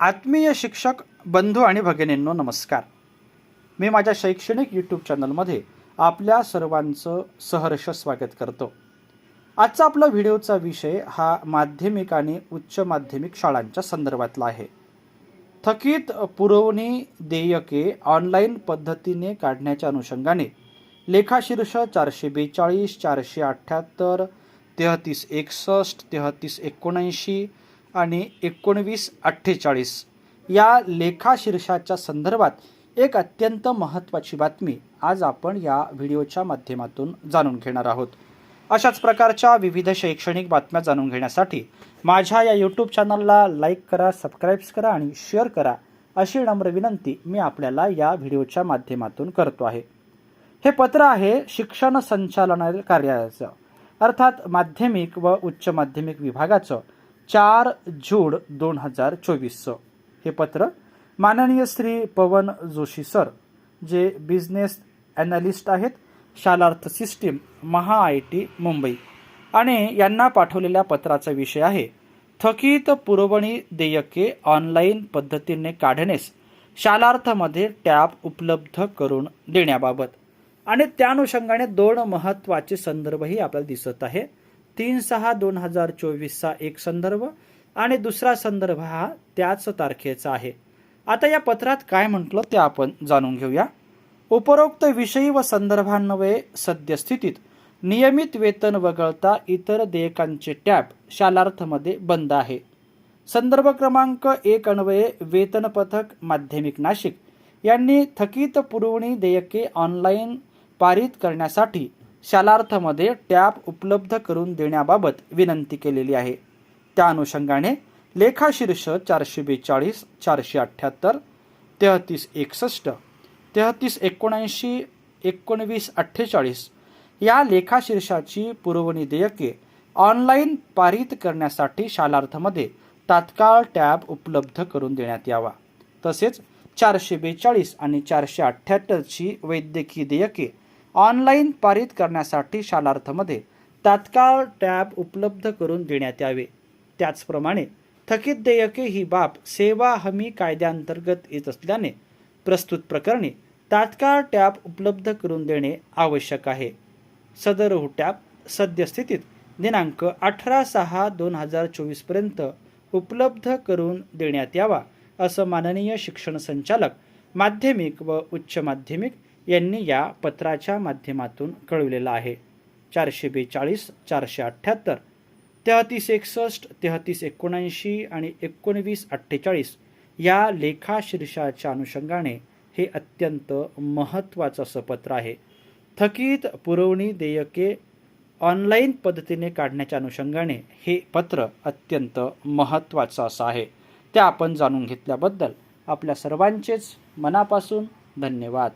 आत्मीय शिक्षक बंधू आणि भगिनींनो नमस्कार. मी माझ्या शैक्षणिक यूट्यूब चॅनलमध्ये आपल्या सर्वांचं सहर्ष स्वागत करतो. आजचा आपला व्हिडिओचा विषय हा माध्यमिक आणि उच्च माध्यमिक शाळांच्या संदर्भातला आहे. थकीत पुरवणी देयके ऑनलाईन पद्धतीने काढण्याच्या अनुषंगाने लेखाशीर्ष चारशे बेचाळीस चारशे अठ्ठ्याहत्तर तेहतीस एकसष्ट तेहतीस एकोणऐंशी आणि एकोणवीस अठ्ठेचाळीस या लेखाशीर्षाच्या संदर्भात एक अत्यंत महत्त्वाची बातमी आज आपण या व्हिडिओच्या माध्यमातून जाणून घेणार आहोत. अशाच प्रकारच्या विविध शैक्षणिक बातम्या जाणून घेण्यासाठी माझ्या या यूट्यूब चॅनलला लाईक करा सबस्क्राईब्स करा आणि शेअर करा अशी नम्र विनंती मी आपल्याला या व्हिडिओच्या माध्यमातून करतो आहे. हे पत्र आहे शिक्षण संचालनालय कार्यालयाचं अर्थात माध्यमिक व उच्च माध्यमिक विभागाचं. चार जून दोन हजार चोवीसचं. हे पत्र माननीय श्री पवन जोशी सर जे बिझनेस ॲनालिस्ट आहेत Shalarth system Maha I T Mumbai. आणि यांना पाठवलेल्या पत्राचा विषय आहे थकीत पुरवणी देयके ऑनलाईन पद्धतीने काढण्यास शालार्थमध्ये टॅब उपलब्ध करून देण्याबाबत. आणि त्या अनुषंगाने दोन महत्त्वाचे संदर्भही आपल्याला दिसत आहे. तीन सहा दोन हजार चोवीसचा एक संदर्भ आणि दुसरा संदर्भ हा त्याच तारखेचा आहे. आता या पत्रात काय म्हटलं ते आपण जाणून घेऊया. उपरोक्त विषयी व संदर्भान्वये सद्यस्थितीत नियमित वेतन वगळता इतर देयकांचे टॅब शालार्थमध्ये बंद आहे. संदर्भ क्रमांक एक अन्वये वेतन पथक माध्यमिक नाशिक यांनी थकीत पुरवणी देयके ऑनलाईन पारित करण्यासाठी शालार्थमध्ये टॅब उपलब्ध करून देण्याबाबत विनंती केलेली आहे. त्या अनुषंगाने लेखाशीर्ष चारशे बेचाळीस चारशे अठ्ठ्याहत्तर तेहतीस एकसष्ट तेहतीस एकोणऐंशी एकोणवीस अठ्ठेचाळीस या लेखाशीर्षाची पुरवणी देयके ऑनलाईन पारित करण्यासाठी शालार्थमध्ये तात्काळ टॅब उपलब्ध करून देण्यात यावा. तसेच चारशे बेचाळीस आणि चारशे अठ्ठ्याहत्तरची वैद्यकीय देयके ऑनलाईन पारित करण्यासाठी शालार्थमध्ये तात्काळ टॅब उपलब्ध करून देण्यात यावे. त्याचप्रमाणे थकीत देयके ही बाब सेवा हमी कायद्याअंतर्गत येत असल्याने प्रस्तुत प्रकरणी तात्काळ टॅब उपलब्ध करून देणे आवश्यक आहे. सदर हो टॅब सद्यस्थितीत दिनांक अठरा सहा दोन हजार चोवीसपर्यंत उपलब्ध करून देण्यात यावा असं माननीय शिक्षण संचालक माध्यमिक व उच्च माध्यमिक यांनी या पत्राच्या माध्यमातून कळविलेलं आहे. चारशे बेचाळीस चारशे अठ्ठ्याहत्तर तेहतीस एकसष्ट तेहतीस एकोणऐंशी आणि एकोणवीस अठ्ठेचाळीस या लेखाशीर्षाच्या अनुषंगाने हे अत्यंत महत्त्वाचं असं पत्र आहे. थकीत पुरवणी देयके ऑनलाईन पद्धतीने काढण्याच्या अनुषंगाने हे पत्र अत्यंत महत्त्वाचं असं आहे. ते आपण जाणून घेतल्याबद्दल आपल्या सर्वांचेच मनापासून धन्यवाद.